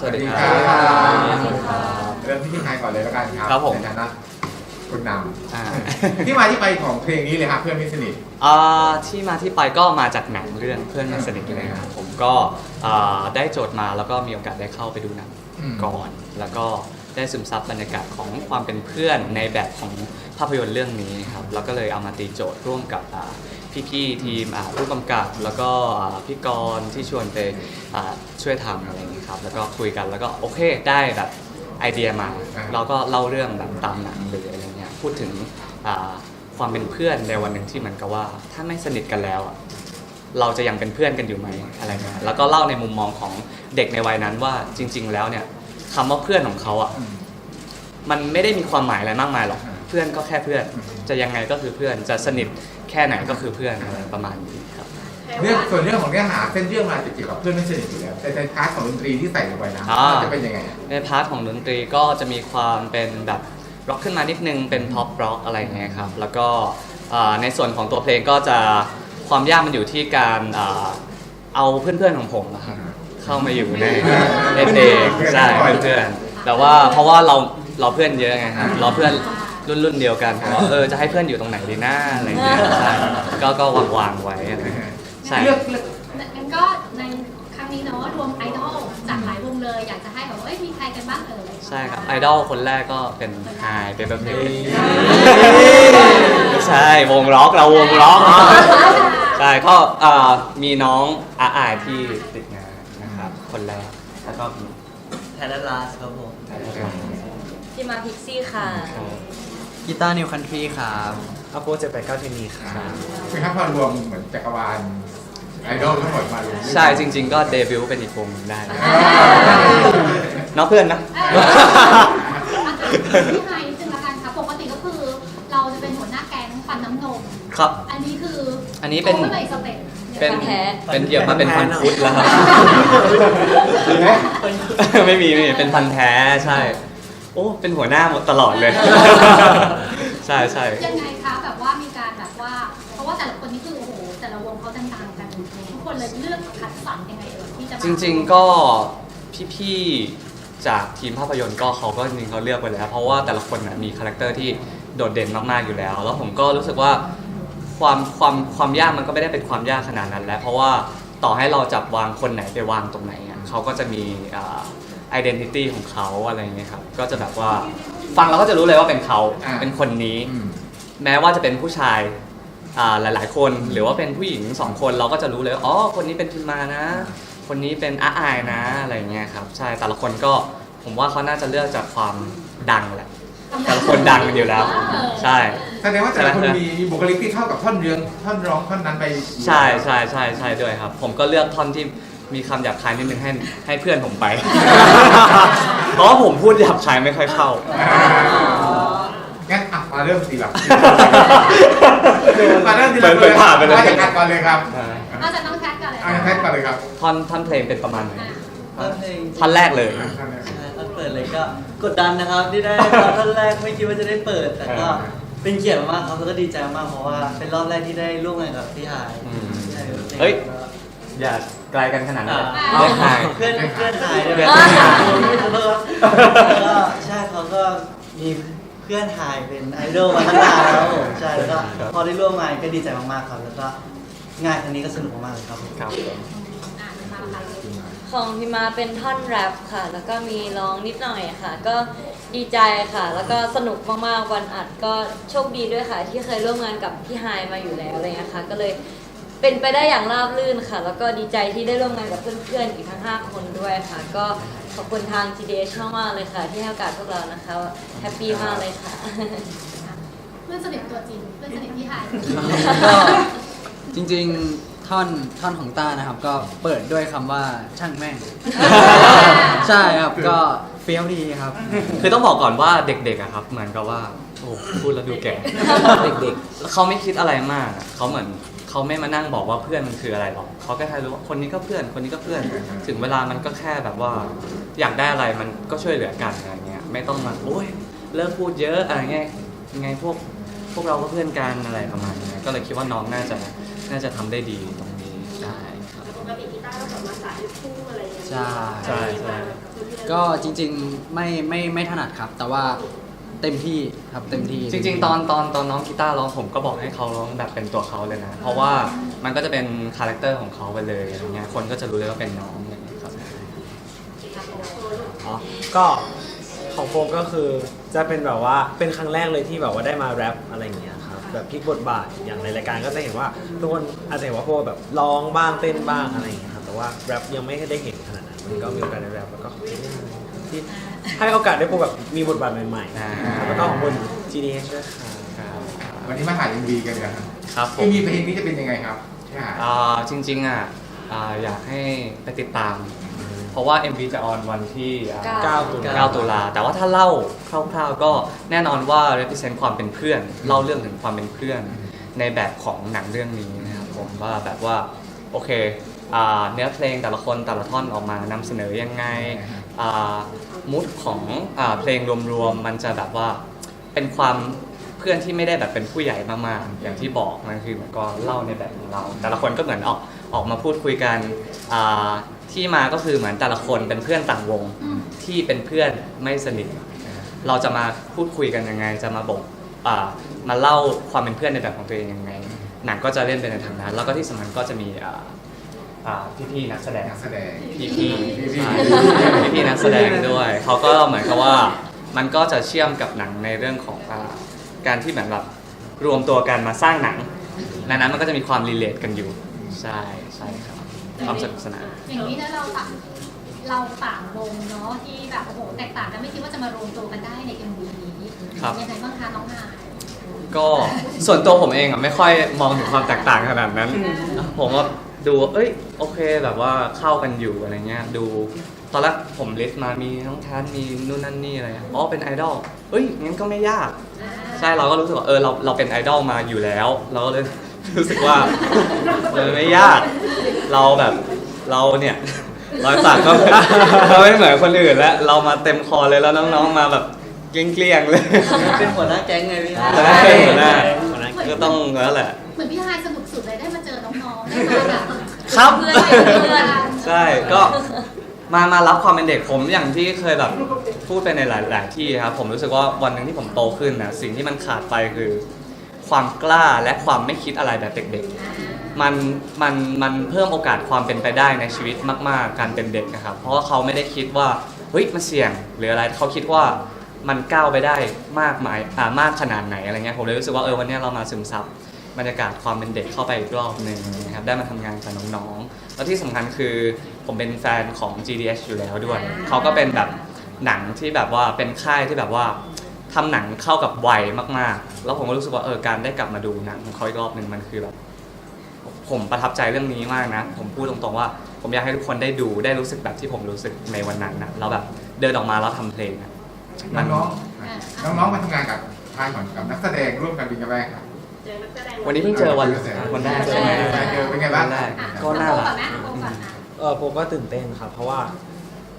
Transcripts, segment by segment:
สวัสดีคสรัวัสดีครับบเริ่มที่พี่ไฮก่อนเลยแล้วกันครับครับผม ในฐานะคุณนอ่าำที่มาที่ไปของเพลงนี้เลยครับเพื่อนไม่สนิท อ่าที่มาที่ไปก็มาจากหนังเรื่องเพื่อนไม่สนิทเลยครับผมก็อ่าได้โจทย์มาแล้วก็มีโอกาสได้เข้าไปดูหนังอืม ก่อน แล้วก็ ได้ซึมซับบรรยากาศของความเป็นเพื่อนในแบบของภาพยนตร์เรื่องนี้ครับแล้วก็เลยเอามาตีโจทย์ร่วมกับพี่ๆทีมผู้กำกับ แล้วก็พี่กรที่ชวนไปช่วยทำอะไรอย่างนี้ครับแล้วก็คุยกันแล้วก็โอเคได้แบบไอเดียมา เราก็เล่าเรื่องแบบตามหนังเลยอะไรเงี้ยพูดถึงความเป็นเพื่อนในวันหนึ่งที่เหมือนกับว่า ถ้าไม่สนิทกันแล้วเราจะยังเป็นเพื่อนกันอยู่ไหมอะไรเงี้ยแล้วก็เล่าในมุมมองของเด็กในวัยนั้นว่าจริง ๆ แล้วเนี่ย คำว่าเพื่อนของเขาอะมันไม่ได้มีความหมายอะไรมากมายหรอกเพื่อนก็แค่เพื่อน จะยังไงก็คือเพื่อนจะสนิทแค่ไหนก็คือเพื่อนอะไรประมาณนี้ครับเรื่องส่วนเรื่องของเนื้อหาเส้นเรื่องมาจะเกี่ยวกับเพื่อนไม่สนิทอยู่แล้วแต่ในพาร์ทของดนตรีที่ใส่ลงไปนะอ่ามัมันจะเป็นยังไงอะในพาร์ทของดนตรีก็จะมีความเป็นแบบร็อกขึ้นมานิดนึงเป็นพ็อปร็อกอะไรอย่างเงี้ยครับแล้วก็อ่าในส่วนของตัวเพลงก็จะความยากมันอยู่ที่การอ่าเอาเพื่อนๆของผมนะครับ เข้ามาอยู่ในเล่นเองใช่เพื่อนๆแต่ว่าเพราะว่าเราเราเพื่อนเยอะไงครับเราเพื่อนรุ่นรุ่นๆเดียวกันผมว่าเออจะให้เพื่อนอยู่ตรงไหนดีหน้าอะไรอย่างเงี้ยใช่ก็ก็วางวางๆไว้อะไรอย่างเงี้ยใช่เลือกเลือกงั้นก็ในครั้งนี้เนาะรวมไอดอลจากหลายวงเลย อยากจะให้แบบว่าเอ้ยมีใครกันบ้างเอ่ยใช่ครับไอดอลคนแรกก็เป็นไฮเป็นแบบเพลงไม่ใช่วงล็อกเราวงล็อกใช่ก็อ่ามีน้องอาอายที่ติดงานนะครับคนแร กแล้วก็มีแทนลาสครับผมที่มาพิกซี่ค่ะ กีตาร์นิวคันทรีครับอาโปเจ็ดแปดเก้าเทนีครับคือถ้าพอรวมเหมือนจักรวาลไอดอลทั้งหมดมารวมใช่จริง ๆ ก็เดบิวต์เป็นอีกวงหนึ่งได้นะน้องเพื่อนนะเออพี่ไฮนิดนึงละกันค่ะปกติก็คือเราจะเป็นหัวหน้าแก๊งฟันน้ำนม ครับ อันนี้คืออันนี้เป็น โตขึ้นมาอีกสเต็ป เป็นฟันแท้เป็นเหยียบมาเป็นพันฟุตแล้วครับมีไหม ไม่มีไม่มีเป็นพันธุ์แท้ใช่ โอ้เป็นหัวหน้าหมดตลอดเลย ใช่ใช่ ยังไงคะแบบว่ามีการแบบว่า เพราะว่าแต่ละคนนี่คือโอ้โหแต่ละวงเขาดังๆกันทุกคนเลยเลือกคัดสรรยังไงเอ่ยที่จะมาจริงๆก็พี่ๆจากทีมภาพยนตร์ก็เขาก็จริงๆเขาเลือกไปแล้ว เพราะว่าแต่ละคนนะมีคาแรคเตอร์ที่โดดเด่นมากๆอยู่แล้ว แล้วผมก็รู้สึกว่า ความความความยากมันก็ไม่ได้เป็นความยากขนาดนั้น แล้วเพราะว่าต่อให้เราจับวางคนไหนไปวางตรงไหนอะเขาก็จะมีอ่า identity ของเขาอะไรอย่างเงี้ยครับก็จะแบบว่าฟังเราก็จะรู้เลยว่าเป็นเขาเป็นคนนี้อืมแม้ว่าจะเป็นผู้ชายอ่าหลาย ๆ คนหรือว่าเป็นผู้หญิงสองคนเราก็จะรู้เลยว่าอ๋อคนนี้เป็นพิมมานะ คนนี้เป็นอาอายนะอะไรอย่างเงี้ยครับใช่แต่ละคนก็ผมว่าเขาน่าจะเลือกจากความดังแหละ แต่ละคนดังกันอยู่แล้ว ใช่ แสดงว่าแต่ละคนมีบุคลิกที่เข้ากับท่อนเรืองท่อนร้องท่อนนั้นไปใช่ใช่ใช่ใช่ด้วยครับ ผมก็เลือกท่อนที่มีคำหยาบคายนิดนึงให้ให้เพื่อนผมไป เพราะว่าผมพูดหยาบคายไม่ค่อยเข้าอ่างั้นอะมาเริ่มทีละมาเริ่มทีละเหมือนผ่านไปเลยมาจากกันก่อนเลยครับเอาจากน้องแคทกันเลยเอาจากแพทก่อนเลยครับท่อนท่อนเพลงเป็นประมาณไหนอะเพลงท่อนแรกเลย ใช่ท่อนเปิ ดเลยก็กดดันนะครับที่ได้มาท่อนแรกไม่คิดว่าจะได้เปิด แต่ก็เป็นเกียรติมากครับแล้วก็ดีใจมากเพราะว่าเป็นรอบแรกที่ได้ร่วมงานกับพี่หายอืม ใช่เฮ้ย อย่าไกลกันขนาดนั้นอ่าเรียกไฮเพื่อนเพื่อนหายเพื่ด้อวนยหาย แล้วก็ใช่เขาก็มีเพื่อนหายเป็นไอดอลมาตั้งนานแล้วครับผมใช่แล้วก็พอได้ร่วมงานก็ดีใจมากๆครับ แล้วก็งานครั้งนี้ก็สนุกมากๆเลยครับผม ครับอะมาละค่ะ ของพี่มาเป็นท่อนแรปค่ะ แล้วก็มีร้องนิดหน่อยค่ะ ก็ดีใจค่ะ แล้วก็สนุกมากๆวันอัดก็โชคดีด้วยค่ะ ที่เคยร่วมงานกับพี่ไฮายมาอยู่แล้วอะไรเงี้ยค่ะ ก็เลยเป็นไปได้อย่างราบรื่นค่ะ แล้วก็ดีใจที่ได้ร่วมงานกับเพื่อนๆอีกทั้ง 5 คนด้วยค่ะ ก็ขอบคุณทาง GDS ช่องมากเลยค่ะ ที่ให้โอกาสพวกเรานะคะแฮปปี้มากเลยค่ะ เพื่อนสนิทตัวจริงเพื่อนสนิทที่ไฮ ก็จริงๆ ท่อนท่อนของต้านะครับ ก็เปิดด้วยคำว่าช่างแม่ง ใช่ครับก็เฟี้ยวดีครับ คือต้องบอกก่อนว่าเด็กๆอะครับ เหมือนกับว่าโอ้พูดแล้วดูแก่ เด็กๆเขาไม่คิดอะไรมากอะเขาเหมือนเขาไม่มานั่งบอกว่าเพื่อนมันคืออะไรหรอกเขาแค่แค่รู้ว่าคนนี้ก็เพื่อนคนนี้ก็เพื่อน ถึงเวลามันก็แค่แบบว่า อยากได้อะไรมันก็ช่วยเหลือกันอะไรเงี้ยไม่ต้องมาโอ้ยเลิกพูดเยอะอะไรเงี้ยยังไงพวกพวกเราก็เพื่อนกันอะไรประมาณนี้ก็เลยคิดว่าน้องน่าจะ น่าจะทำได้ดีตรงนี้ใช่ครับ ปกติกีตาร์ก็แบบมาสายลูกทุ่งอะไรอย่างเงี้ยใช่ ใช่ใช่คือพี่ก็จริงๆไม่ไม่ไม่ถนัดครับ แต่ว่าเต็มที่ครับเต็มที่จริงๆ ตอนตอนตอนน้องกีตาร์ร้องผมก็บอกให้เขาร้องแบบเป็นตัวเขาเลยนะ เพราะว่ามันก็จะเป็นคาแรคเตอร์ของเขาไปเลยอะไรเงี้ยคนก็จะรู้เลยว่าเป็นน้องอะไรเงี้ยครับ อ๋อก็ของโฟก็คือจะเป็นแบบว่าเป็นครั้งแรกเลยที่แบบว่าได้มาแรปอะไรอย่างเงี้ยครับ แบบพลิกบทบาทอย่างในรายการก็จะเห็นว่าทุกคนอาจจะเห็นว่าโฟแบบร้องบ้างเต้นบ้างอะไรอย่างเงี้ยครับแต่ว่าแรปยังไม่ได้เห็นขนาดนั้นวันนี้ก็มีโอกาสได้แรปแล้วก็ขอบคุณที่ให้โอกาสได้โฟแบบมีบทบาทใหม่อ่า ๆแล้วก็ขอบคุณ GDH ด้วยค่ะวันนี้มาถ่าย MV กันเลยครับครับผเอ็มมวีเพลงนี้จะเป็นยังไงครับอ่า อ่าจริงๆอะอ่าอยากให้ไปติดตาม เพราะว่า MV จะออนวันที่อ่าเก้า9 ตุลา 9 ตุลา แต่ว่าถ้าเล่าคร่าวๆก็แน่นอนว่า represent ความเป็นเพื่อน เล่าเรื่องถึงความเป็นเพื่อน ในแบบของหนังเรื่องนี้นะครับผมว่าแบบว่าโอเคอ่าเนื้อเพลงแต่ละคนแต่ละท่อนออกมานำเสนอยังไงมูดของอาเพลงรวมๆมันจะแบบว่าเป็นความเพื่อนที่ไม่ได้แบบเป็นผู้ใหญ่มากๆอย่างที่บอกมันคือเหมือนก็เล่าในแบบของเรา แต่ละคนก็เหมือนออก ออกมาพูดคุยกันอ่าที่มาก็คือเหมือนแต่ละคนเป็นเพื่อนต่างวงอืมที่เป็นเพื่อนไม่สนิท เราจะมาพูดคุยกันยังไง จะมาบอกอ่ามาเล่าความเป็นเพื่อนในแบบของตัวเองยังไง หนังก็จะเล่นไปในทางนั้น แล้วก็ที่สำคัญก็จะมีอ่าอ่าพี่ๆนักแสดง นักแสดง พี่พี่พี่ๆใช่พี่ๆนักแสดงด้วยเขาก็เหมือนกับว่ามันก็จะเชื่อมกับหนังในเรื่องของอาการที่เหมือนแบบรวมตัวกันมาสร้างหนังในนั้นมันก็จะมีความรีเลทกันอยู่ ใช่ใช่ครับ ความสนุกสนานอย่างนี้นะเราต่างเราต่างวงเนาะที่แบบโอ้โหแตกต่างกันไม่คิดว่าจะมารวมตัวกันได้ใน MV นี้ครับ ยังไงบ้างคะน้องนายก็ส่วนตัวผมเองอะไม่ค่อยมองถึงความแตกต่างขนาดนั้น ผมก็ดูเอ้ยโอเคแบบว่าเข้ากันอยู่อะไรเงี้ยดูตอนแรกผมลิสต์มามีน้องแทนมีนู่นนั่นนี่อะไรอ๋อเป็นไอดอลเอ้ยงั้นก็ไม่ยากใช่เราก็รู้สึกว่าเออเราเราเป็นไอดอลมาอยู่แล้ว เราก็เลย รู้สึกว่าเออไม่ยาก เราแบบเราเนี่ยรอยสักก็ เราไม่เหมือนคนอื่นแล้ว เรามาเต็มคอเลยแล้วน้องๆมาแบบเกลี้ยงๆเลยเป็นหัวหน้าแก๊งไงพี่ใช่หัวหน้าหัวหน้าก็ต้องแล้วแหละ เหมือนพี่ฮายสนุกสุดเลยได้มาเจอน้องๆได้มาแบบครับ เพื่อนเป็นเพื่อนใช่ก็มามารับความเป็นเด็กผมอย่างที่เคยแบบพูดไปในหลาย ๆ ที่ครับ ผมรู้สึกว่าวันหนึ่งที่ผมโตขึ้นนะสิ่งที่มันขาดไปคือ ความกล้าและความไม่คิดอะไรแบบเด็กๆ มันมันมันเพิ่มโอกาสความเป็นไปได้ในชีวิตมาก ๆ การเป็นเด็กนะครับ เพราะว่าเขาไม่ได้คิดว่าเฮ้ยมันเสี่ยงหรืออะไรเขาคิดว่ามันก้าวไปได้มากมายอ่ามากขนาดไหนอะไรเงี้ยผมเลยรู้สึกว่าเออวันเนี้ยเรามาซึมซับบรรยากาศความเป็นเด็กเข้าไปอีกรอบหนึ่งนะครับได้มาทำงานกับน้องๆแล้วที่สำคัญคือผมเป็นแฟนของ GDH อยู่แล้วด้วย เขาก็เป็นแบบหนังที่แบบว่าเป็นค่ายที่แบบว่า ทำหนังเข้ากับวัยมากๆ แล้วผมก็รู้สึกว่าเออการได้กลับมาดูหนังของเขาอีกรอบหนึ่งมันคือแบบผมประทับใจเรื่องนี้มากนะ ผมพูดตรงๆว่า ผมอยากให้ทุกคนได้ดูได้รู้สึกแบบที่ผมรู้สึกในวันนั้นนะเราแบบเดินออกมาแล้วทำเพลงอะมันน้องๆน้องๆมาทำงานกับทางของกับนักแสดงร่วมกันเป็นยังไงครับวันนี้เพิ่งเจอวันวันแรกใช่ไหมเจอเป็นไงบ้างวันแรกอะก็น่ารักโปก่อนนะโปก่อนนะเออผมก็ตื่นเต้นครับเพราะว่า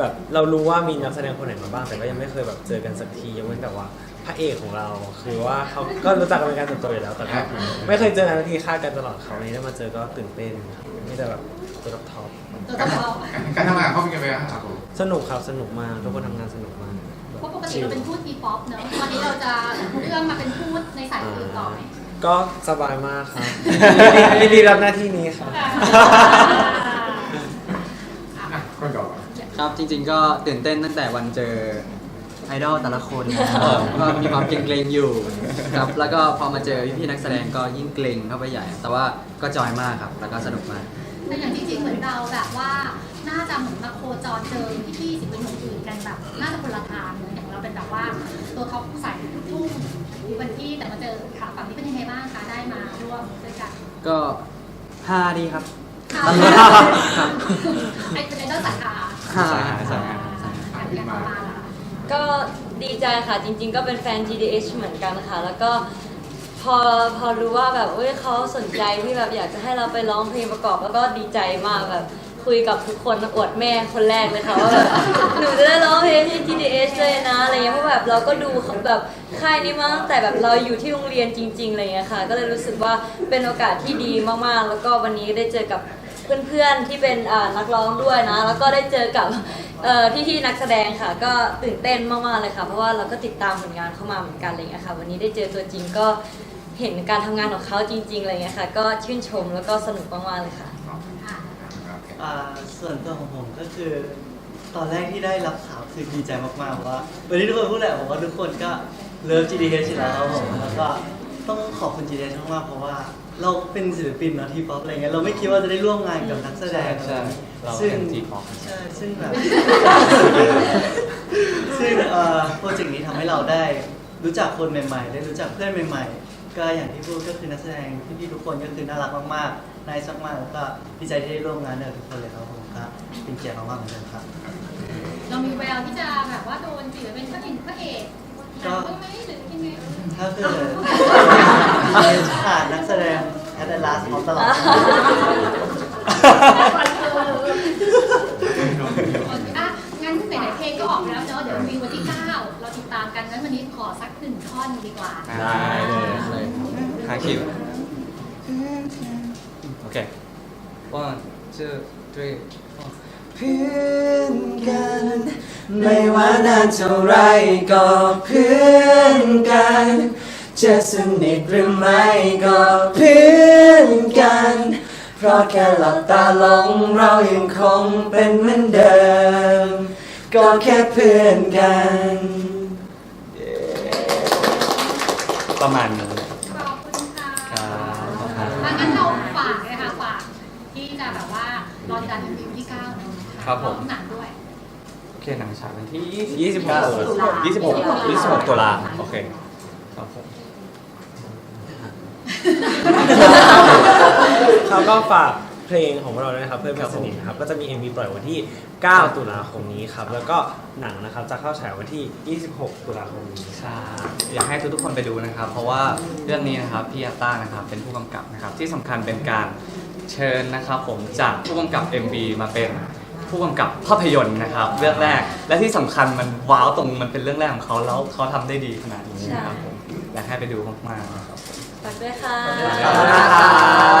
แบบเรารู้ว่ามีนักแสดงคนไหนมาบ้างแต่ก็ยังไม่เคยแบบเจอกันสักทียกเว้นแต่ว่าพระเอกของเราคือว่าเขาก็รู้จักกันเป็นการส่วนตัวอยู่แล้วแต่ก็ไม่เคยเจอกันสักทีคาดกันตลอดเขาวนี้ได้มาเจอก็ตื่นเต้นครับมีแต่แบบตัวท็อปตัวต้องเราการทำงานเขาเป็นยังไงบ้างครับผมๆสนุกครับสนุกมากทุกคนทำงานสนุกมากเพราะปกติเราเป็นพูดทีป๊อปเนอะวันนี้เราจะเรื่องมาเป็นพูดในสายอื่นต่อไหมก็สบายมากครับยินดีรับหน้าที่นี้ครับอะคนต่อไป ครับจริง ๆ ก็ตื่นเต้นตั้งแต่วันเจอไอดอลแต่ละคนนะครับก็มีความเกรงๆอยู่ครับแล้วก็พอมาเจอพี่ๆนักแสดงก็ยิ่งเกรงเข้าไปใหญ่ แต่ว่าก็จอยมากครับแล้วก็สนุกมาก แต่อย่างจริงๆเหมือนเราแบบว่าน่าจะเหมือนมาโคจรเจอพี่ๆศิลปินคนอื่นกันแบบน่าจะคนละทางเลยอย่างเราเป็นแบบว่าตัวท็อปสายลูกทุ่งวันที่แต่มาเจอขาฝั่งนี้เป็นยังไงบ้างคะได้มาร่วมด้วยกันก็ฮาดีครับค่ะครับไอ้เป็นไอด อลสาขาฮาใช่ใช่การเรียนมาล่ะก็ดีใจค่ะจริง ๆ ก็เป็นแฟน GDH เหมือนกันค่ะ แล้วก็พอพอรู้ว่าแบบเอ้ยเขาสนใจที่แบบอยากจะให้เราไปร้องเพลงประกอบ แล้วก็ดีใจมากแบบคุยกับทุกคนอวดแม่คนแรกเลยค่ะว่าแบบ หนูจะได้ร้องเพลงที่ GDH เลยนะอะไรเงี้ยเพราะแบบเราก็ดูแบบค่ายนี้มาตั้งแต่แบบเราอยู่ที่โรงเรียนจริงๆอะไรเงี้ยค่ะ ก็เลยรู้สึกว่าเป็นโอกาสที่ดีมากๆ แล้วก็วันนี้ได้เจอกับ เพื่อนๆที่เป็นอ่านักร้องด้วยนะ แล้วก็ได้เจอกับเอ่อพี่ๆนักแสดงค่ะ ก็ตื่นเต้นมากๆเลยค่ะ เพราะว่าเราก็ติดตามผลงานเข้ามาเหมือนกันอะไรเงี้ยค่ะ วันนี้ได้เจอตัวจริงก็เห็นการทำงานของเขาจริงๆอะไรเงี้ยค่ะ ก็ชื่นชมแล้วก็สนุกมากๆเลยค่ะค่ะอ่าส่วนตัวของผมก็คือตอนแรกที่ได้รับข่าวคือดีใจมากๆเพราะว่าวันนี้ทุกคนพูดแหละผมว่าทุกคนก็เลิฟ GDH อยู่แล้วครับผมแล้วก็ต้องขอบคุณ GDH มากๆเพราะว่า เราเป็นศิลปินเนาะทีป๊อปอะไรเงี้ยเราไม่คิดว่าจะได้ร่วมงานกับนักแสดงใช่เราซึ่งเป็น T-pop ใช่ซึ่งแบบ ซึ่งเอ่อโปรเจกต์นี้ทำให้เราได้รู้จักคนใหม่ๆ ได้รู้จักเพื่อนใหม่ๆ ก็อย่างที่พูดก็คือนักแสดงพี่ๆทุกคนก็คือน่ารักมากๆน่ารักมากๆแล้วก็ดีใจที่ได้ร่วมงานกับทุกคนเลยครับผมครับเป็นเกียรติมากๆเหมือนกันครับ เรามีแววที่จะแบบว่าโดนจีบเป็นพระเอกพระเอกหนังบ้างไหมหรือยังไงถ้าเกิด ขาดนักแสดงแอดลาสเขาตลอดอะงั้นไหนๆเพลงก็ออกไปแล้วเนอะเดี๋ยวมีวันที่ 9 เราติดตามกันงั้นวันนี้ขอสักหนึ่งท่อนดีกว่า ได้เลยหาคิวโอเค one two three four เพื่อนกัน ไม่ว่านานเท่าไรก็เพื่อนกัน จะสนิทหรือไม่ก็เพื่อนกัน เพราะแค่หลับตาลงเรายังคงเป็นเหมือนเดิม ก็แค่เพื่อนกัน ประมาณนี้ขอบคุณค่ะครับขอบคุณครับอะงั้นเราฝากเลยค่ะฝากที่จะแบบว่ารอติดตามวิวที่9นะคะครับผม พอหนังด้วย โอเคหนังฉายวันที่ 26 26 26 ตุลาโอเคครับผม เขาก็ฝากเพลงของเราด้วยนะครับ เพื่อนเพื่อนสนิทนะครับ ก็จะมี MV ปล่อยวันที่ 9 ตุลาคมนี้ครับ แล้วก็หนังนะครับจะเข้าฉายวันที่ 26 ตุลาคมนี้ใช่อยากให้ทุกๆคนไปดูนะครับ เพราะว่าเรื่องนี้นะครับพี่อาต้านะครับเป็นผู้กำกับนะครับ ที่สำคัญเป็นการเชิญนะครับผมจากผู้กำกับ MV มาเป็นผู้กำกับภาพยนตร์นะครับ เรื่องแรกและที่สำคัญมันว้าวตรงมันเป็นเรื่องแรกของเขาแล้วเขาทำได้ดีขนาดนี้นะครับผมอยากให้ไปดูมากๆ ฝากด้วยค่ะ ขอบคุณครับ